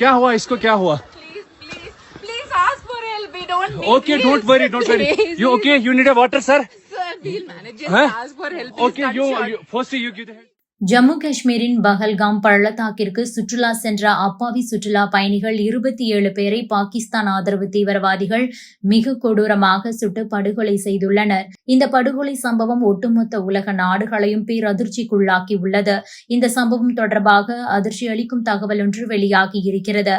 क्या हुआ? इसको क्या हुआ? Okay don't worry don't worry you okay you need a water sir okay you first you give the Jammu காஷ்மீரின் பஹல்காம் பள்ளத்தாக்கிற்கு சுற்றுலா சென்ற அப்பாவி சுற்றுலா பயணிகள் இருபத்தி ஏழு பேரை பாகிஸ்தான் ஆதரவு தீவிரவாதிகள் மிக கொடூரமாக சுட்டு படுகொலை செய்துள்ளனர். இந்த படுகொலை சம்பவம் ஒட்டுமொத்த உலக நாடுகளையும் பேரதிர்ச்சிக்குள்ளாக்கி உள்ளது இந்த சம்பவம் தொடர்பாக அதிர்ச்சி அளிக்கும் தகவல் ஒன்று வெளியாகி இருக்கிறது.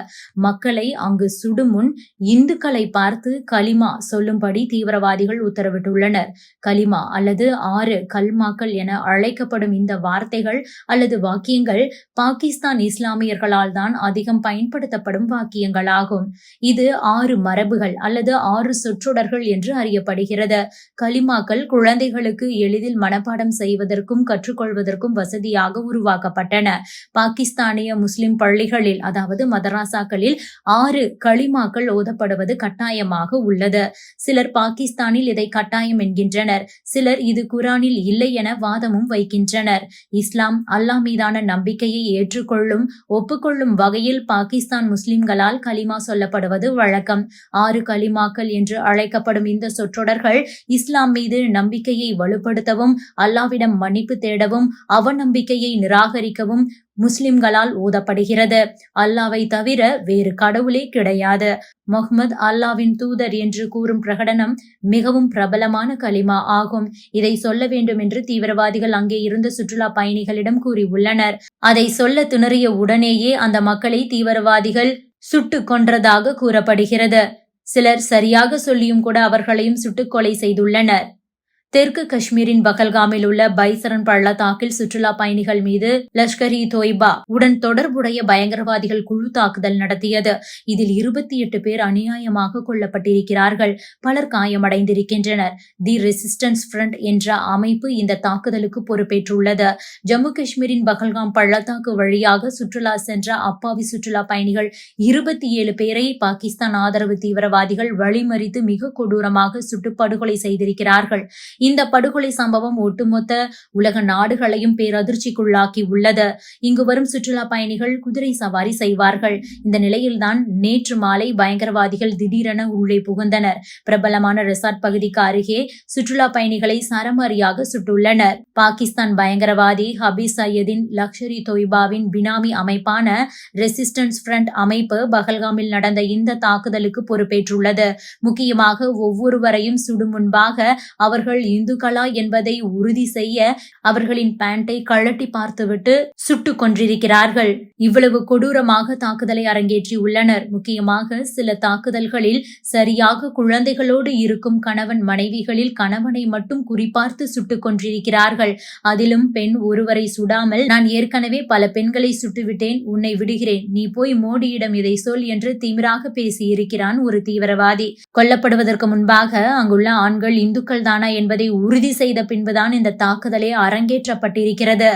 மக்களை அங்கு சுடுமுன் இந்துக்களை பார்த்து கலிமா சொல்லும்படி தீவிரவாதிகள் உத்தரவிட்டுள்ளனர். கலிமா அல்லது ஆறு கல்மாக்கள் என அழைக்கப்படும் இந்த வார்த்தைகள் வார்த்தைகள் அல்லது வாக்கியங்கள் பாகிஸ்தான் இஸ்லாமியர்களால் தான் அதிகம் பயன்படுத்தப்படும் வாக்கியங்களாகும். இது ஆறு மரபுகள் அல்லது ஆறு சொற்றொடர்கள் என்று அறியப்படுகிறது. கலிமாக்கள் குழந்தைகளுக்கு எளிதில் மனப்பாடம் செய்வதற்கும் கற்றுக்கொள்வதற்கும் வசதியாக உருவாக்கப்பட்டன. பாகிஸ்தானிய முஸ்லிம் பள்ளிகளில் அதாவது மதராசாக்களில் ஆறு களிமாக்கள் ஓதப்படுவது கட்டாயமாக உள்ளது. சிலர் பாகிஸ்தானில் இதை கட்டாயம் என்கின்றனர். சிலர் இது குரானில் இல்லை என வாதமும் வைக்கின்றனர். இஸ்லாம் அல்லாஹ் மீதான நம்பிக்கையை ஏற்றுக்கொள்ளும் ஒப்புக்கொள்ளும் வகையில் பாகிஸ்தான் முஸ்லிம்களால் கலிமா சொல்லப்படுவது வழக்கம். ஆறு கலிமாக்கள் என்று அழைக்கப்படும் இந்த சொற்றொடர்கள் இஸ்லாம் மீது நம்பிக்கையை வலுப்படுத்தவும் அல்லாவிடம் மன்னிப்பு தேடவும் அவநம்பிக்கையை நிராகரிக்கவும் முஸ்லிம்களால் ஊதப்படுகிறது. அல்லாவை தவிர வேறு கடவுளே கிடையாது. முகமது அல்லாவின் தூதர் என்று கூறும் பிரகடனம் மிகவும் பிரபலமான கலிமா ஆகும். இதை சொல்ல வேண்டும் என்று தீவிரவாதிகள் அங்கே இருந்த சுற்றுலா பயணிகளிடம் கூறியுள்ளனர். அதை சொல்ல திணறிய உடனேயே அந்த மக்களை தீவிரவாதிகள் சுட்டு கொன்றதாக கூறப்படுகிறது. சிலர் சரியாக சொல்லியும் கூட அவர்களையும் சுட்டுக்கொலை செய்துள்ளனர். தெற்கு காஷ்மீரின் பகல்காமில் உள்ள பைசரன் பள்ளத்தாக்கில் சுற்றுலா பயணிகள் மீது லஷ்கர் இ தொய்பா உடன் தொடர்புடைய பயங்கரவாதிகள் குழு தாக்குதல் நடத்தியது. இதில் இருபத்தி எட்டு பேர் அநியாயமாக கொல்லப்பட்டிருக்கிறார்கள். பலர் காயமடைந்திருக்கின்றனர். தி ரெசிஸ்டன்ஸ் ஃப்ரண்ட் என்ற அமைப்பு இந்த தாக்குதலுக்கு பொறுப்பேற்றுள்ளது. ஜம்மு காஷ்மீரின் பகல்காம் பள்ளத்தாக்கு வழியாக சுற்றுலா சென்ற அப்பாவி சுற்றுலா பயணிகள் இருபத்தி ஏழு பேரை பாகிஸ்தான் ஆதரவு தீவிரவாதிகள் வழிமறித்து மிக கொடூரமாக சுட்டுப்படுகொலை செய்திருக்கிறார்கள். இந்த படுகொலை சம்பவம் ஒட்டுமொத்த உலக நாடுகளையும் பேரதிர்ச்சிக்குள்ளாக்கி உள்ளது. இங்கு வரும் சுற்றுலா பயணிகள் குதிரை சவாரி செய்வார்கள். இந்த நிலையில்தான் நேற்று மாலை பயங்கரவாதிகள் திடீரென உள்ளே புகுந்தனர். பிரபலமான ரெசார்ட் பகுதிக்கு அருகே சுற்றுலா பயணிகளை சரமாரியாக சுட்டுள்ளனர். பாகிஸ்தான் பயங்கரவாதி ஹபீஸ் சையதின் லக்ஷரி தொய்பாவின் பினாமி அமைப்பான ரெசிஸ்டன்ஸ் ஃப்ரண்ட் அமைப்பு பகல்காமில் நடந்த இந்த தாக்குதலுக்கு பொறுப்பேற்றுள்ளது. முக்கியமாக ஒவ்வொருவரையும் சுடும் முன்பாக அவர்கள் இந்துக்களா என்பதை உறுதி செய்ய அவர்களின் பேண்டை கழட்டி பார்த்துவிட்டு சுட்டுக் கொன்றிருக்கிறார்கள். இவ்வளவு கொடூரமாக தாக்குதலை அரங்கேற்றியுள்ளனர் முக்கியமாக சில தாக்குதல்களில் சரியாக குழந்தைகளோடு இருக்கும் கணவன் மனைவிகளில் கணவனை மட்டும் குறிப்பார்த்து சுட்டுக் கொன்றிருக்கிறார்கள். அதிலும் பெண் ஒருவரை சுடாமல் நான் ஏற்கனவே பல பெண்களை சுட்டுவிட்டேன் உன்னை விடுகிறேன். நீ போய் மோடியிடம் இதை சொல் என்று திமிராக பேசியிருக்கிறான் ஒரு தீவிரவாதி. கொல்லப்படுவதற்கு முன்பாக அங்குள்ள ஆண்கள் இந்துக்கள் தானா என்பதை உறுதி செய்த பின்புதான் இந்த தாக்குதலே அரங்கேற்றப்பட்டிருக்கிறது.